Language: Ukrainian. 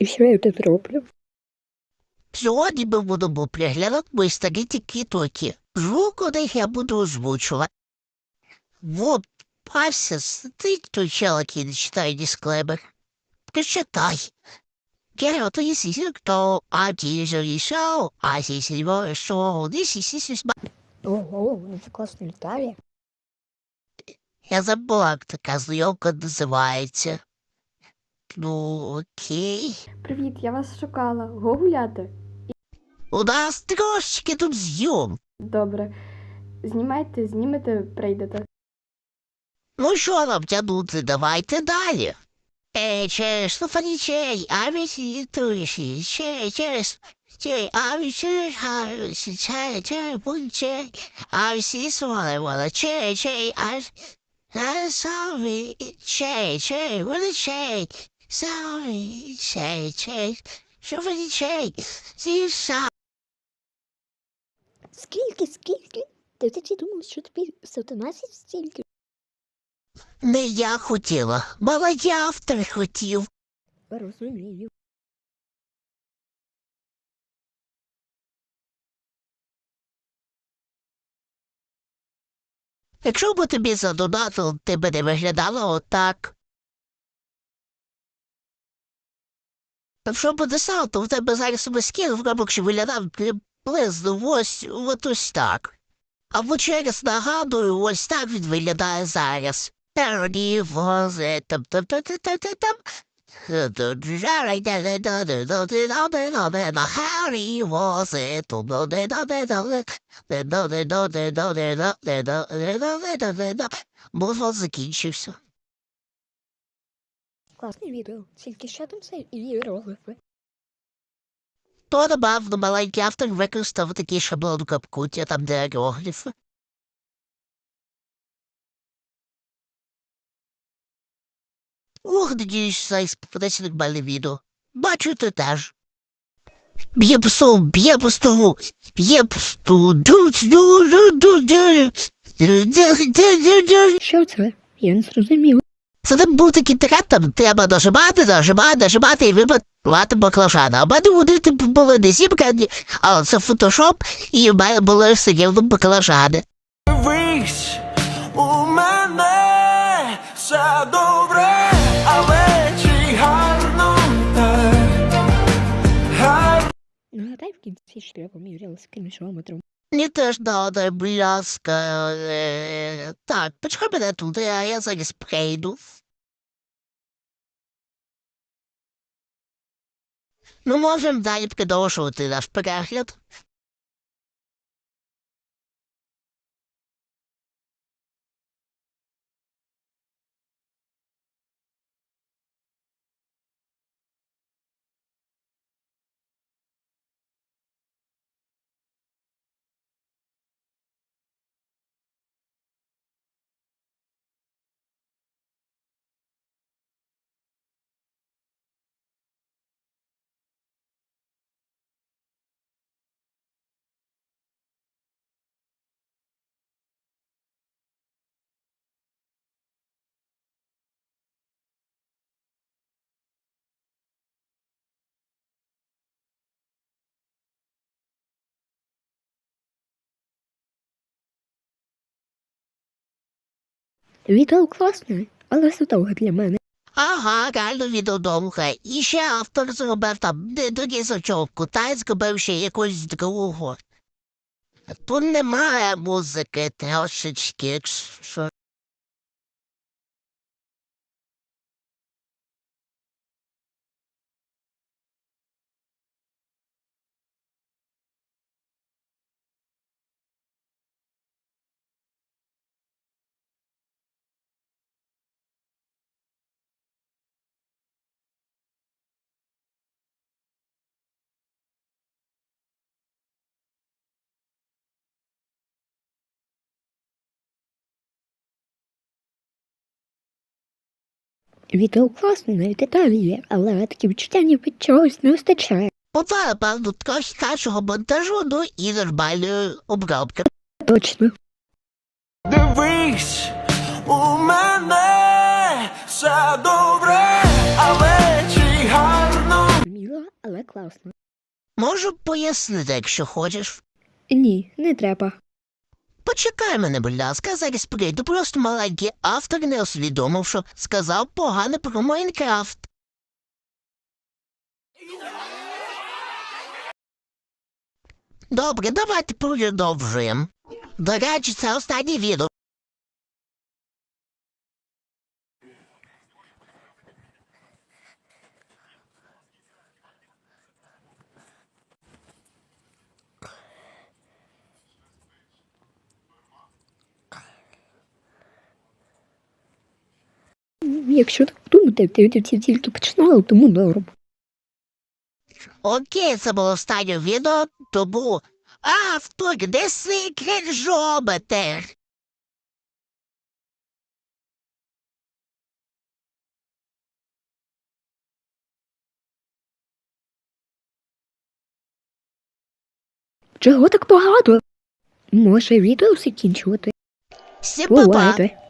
І що я тут роблю? Сьогодні ми будемо приглядати мої старі тіктоки. Звук у них я буду озвучувати. Вот, Пася, сидить той чел, який не читає дисклеймер. Прочитай. Te decir que a ti yo y show, así se va a show, this is this is Ого, ну це класно літає. Я забула, як така зйомка називається. Ну, окей. Привіт, я вас шукала. Го гуляти? У нас трошечки тут зйом. Добре. Знімайте, знімете, прийдете. Ну що нам тягнути, давайте далі. Ей, через Стефанічей, а ви сітуєші, чей, через, чей, а ви через, а ви чей, чей, будь чей, а ви сі свали, вала, чей, чей, а а самі, чей, чей, вони чей, самі, чей, чей, що чей, сі. Скільки, скільки? Ти тоді думав, що тобі 111 стільки? Не я хотіла, молодий автор хотів. Розумію. Якщо б тобі задонатив, ти б не виглядала отак. Якщо б написав, то в тебе зараз би скинув рабок, виглядав приблизно ось, от ось так. Або через нагадую, ось так він виглядає зараз. Терні вози там там там там там там там. Музон закінчився. Класне відео. Тільки що там все це іероглифи. То набавно маленький автор використав такий шаблон капкуті, там де аерографи. Ох, надіюсь, сайт попадеться нормальне відео. Бачу, ти теж. Б'є по столу, б'є по столу, б'є по столу, Що це? Я не зрозумів. Це не був такий трет, там треба нажимати, нажимати, нажимати і вибивати баклажана. А в мене вони типу були не зібрані, але це фотошоп, і в мене були сиділи баклажани. Дивись, у мене все добре, але чи гарно так? Нагадай в кінці, що я поміряла з. Мені теж надо, будь ласка. е, Так, почекай мене тут, а я зараз прийду. Ну, можемо далі продовжувати наш перегляд. Відео класне, але задовго для мене. Ага, реально відео довге. І ще автор зробив там не до нізочовку, та й зробив ще якусь другу. Тут немає музики трошечки, якщо Відео класне, навіть деталі є, але таке відчуття ніби чогось не вистачає. Оце, певно, трохи кращого монтажу, ну і нормальної обробки. Точно. Дивись, у мене все добре, але чи гарно класно. Можу пояснити, якщо хочеш. Ні, не треба. Почекай мене, будь ласка, зараз прийду. Просто маленький автор не усвідомив, що сказав погане про Майнкрафт. Добре, давайте продовжуємо. До речі, це останнє відео. Якщо так думати, ти тільки починала, тому норм. Окей, це було останнє відео, тому автор, де секрет жобите? Чого так багато? Може відео закінчувати? Всім па-па. Бувайте.